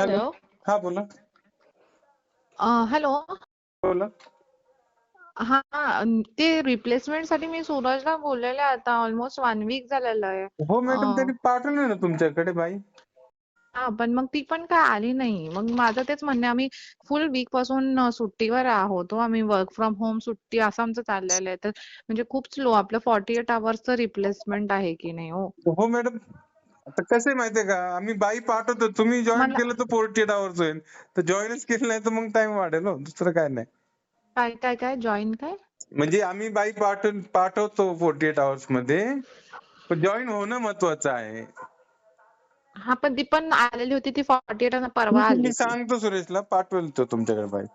Hello. Hello. हा बोला. Hello. बोला. हा ते रिप्लेसमेंटसाठी मी सूरजला बोललेले आता. ऑलमोस्ट वन वीक झालेलं आहे. हो मॅडम त्यांनी पाठवलं ना तुमच्याकडे बाई. हा पण मग ती पण काय आली नाही. मग माझं तेच म्हणणं आम्ही फुल वीकपासून सुट्टीवर आहोत हो. आम्ही वर्क फ्रॉम होम सुट्टी असं आमचं चाललेलं आहे. तर म्हणजे खूप स्लो आपलं फॉर्टी एट आवर्सचं रिप्लेसमेंट आहे की नाही हो? हो मॅडम आता कसं आहे माहितीये का? आम्ही बाई पाठवतो तुम्ही जॉईन मला केलं तर फोर्टी एट आवर्स होईल तर जॉईनच केलं नाही तर मग टाइम वाढेल हो दुसरं काय नाही. काय काय काय? जॉईन काय? म्हणजे आम्ही बाई पाठव पाठवतो फोर्टी एट आवर्समध्ये. पण जॉईन होणं महत्वाचं आहे. हा पण ती पण आलेली होती ती फॉर्टी एट परवा आली मी सांगतो सुरेशला पाठवेल तो तुमच्याकडे बाई.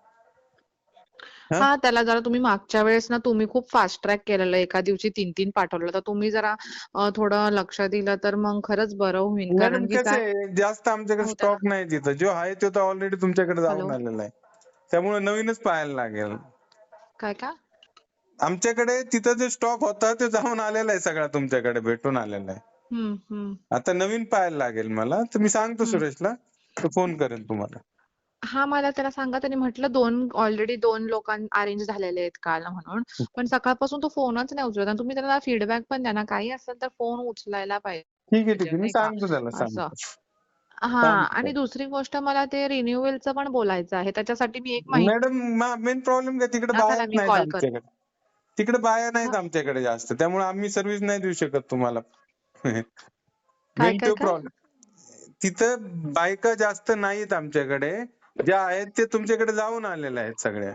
हा? हा त्याला जरा तुम्ही मागच्या वेळेस ना तुम्ही खूप फास्ट ट्रॅक केलेलं एका दिवशी तीन तीन पाठवलं. तर तुम्ही जरा थोडं लक्ष दिलं तर मग खरंच बरं होईल. कारण की जास्त आमच्याकडे हो स्टॉक नाही तिथं. जो आहे तो तर ऑलरेडी तुमच्याकडे जाऊन आलेला आहे. त्यामुळे नवीनच पाहायला लागेल. काय का? आमच्याकडे तिथं जो स्टॉक होता तो जाऊन आलेला आहे सगळा तुमच्याकडे भेटून आलेला आहे. आता नवीन पाहायला लागेल मला. तर मी सांगतो. सुरेशला तो फोन करेल तुम्हाला. हा मला त्याला सांगा त्याने म्हटलं दोन ऑलरेडी दोन लोकां अरेंज झालेले आहेत काल म्हणून. पण सकाळपासून तो फोनच नाही उचलत आणि तुम्ही त्याला फीडबॅक पण द्या ना. काही असेल तर फोन उचलायला पाहिजे. ठीक आहे ठीक आहे. मी नाही का? सांगतो त्याला असं. सांगतो. हा आणि दुसरी गोष्ट मला ते रिन्युअलचं पण बोलायचं आहे. त्याच्यासाठी मी एक मॅडम मेन प्रॉब्लेम काय? तिकडे बाया आमच्याकडे. तिकडे बाया नाहीत आमच्याकडे जास्त. त्यामुळे आम्ही सर्व्हिस नाही देऊ शकत तुम्हाला. मेन तो प्रॉब्लेम तिथं बायका जास्त नाहीत आमच्याकडे. ज्या आहेत ते तुमच्याकडे जाऊन आलेल्या आहेत सगळ्या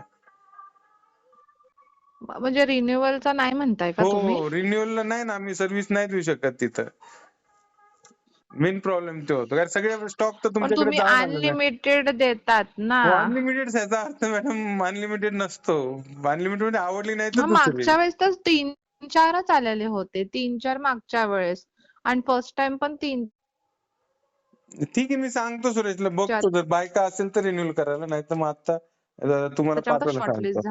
म्हणजे रिन्युअलचा नाही म्हणताय का हो तुम्ही? हो रिन्युअलला नाही ना आम्ही सर्व्हिस नाही देऊ शकत तिथं. मेन प्रॉब्लेम तो होतो कारण सगळे स्टॉक तर पण तुमच्याकडे तुम्ही जाऊन आलेला आहे अनलिमिटेड देतात ना. हो अनलिमिटेड याचा अर्थ मॅडम अनलिमिटेड नसतो. अनलिमिटेड म्हणजे आवडली नाही तर हा दुसरी. मागच्या वेळेस तर तीन चारच आलेले होते तीन चार मागच्या वेळेस. आणि फर्स्ट टाइम पण तीन ठीक आहे मी सांगतो सुरेशला. बघतो जर बायका असेल तर रिन्यूल करायला नाही तर मग आता तुम्हाला पाठवायला सांगतो.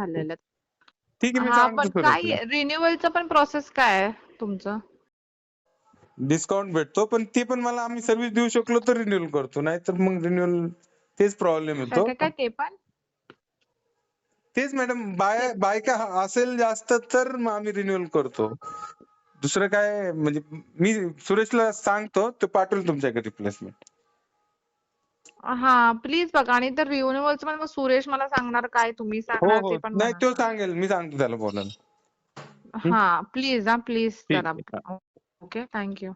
ठीक आहे मी सांगतो काय रिन्युअलचं पण प्रोसेस काय आहे तुमचं? डिस्काउंट भेटतो पण ते पण मला आम्ही सर्व्हिस देऊ शकलो तर रिन्यूअल करतो. नाहीतर मग रिन्यूअल तेच प्रॉब्लेम येतो. काय ते पण? तेच मॅडम बाया बायका असेल जास्त तर मग आम्ही रिन्यूअल करतो. दुसरं काय म्हणजे मी सुरेशला सांगतो तो पाठवेल तुमच्याकडे रिप्लेसमेंट हा प्लीज बघा. आणि तर रिन्युअलचं पण मग सुरेश मला सांगणार काय तुम्ही हो सांगणार हो. ते पण नाही मला. तो सांगा सांगेल. मी सांगतो त्याला बोलायला. हं? हा प्लीज हा प्लीज ठीक जरा आहे. हा. Okay thank you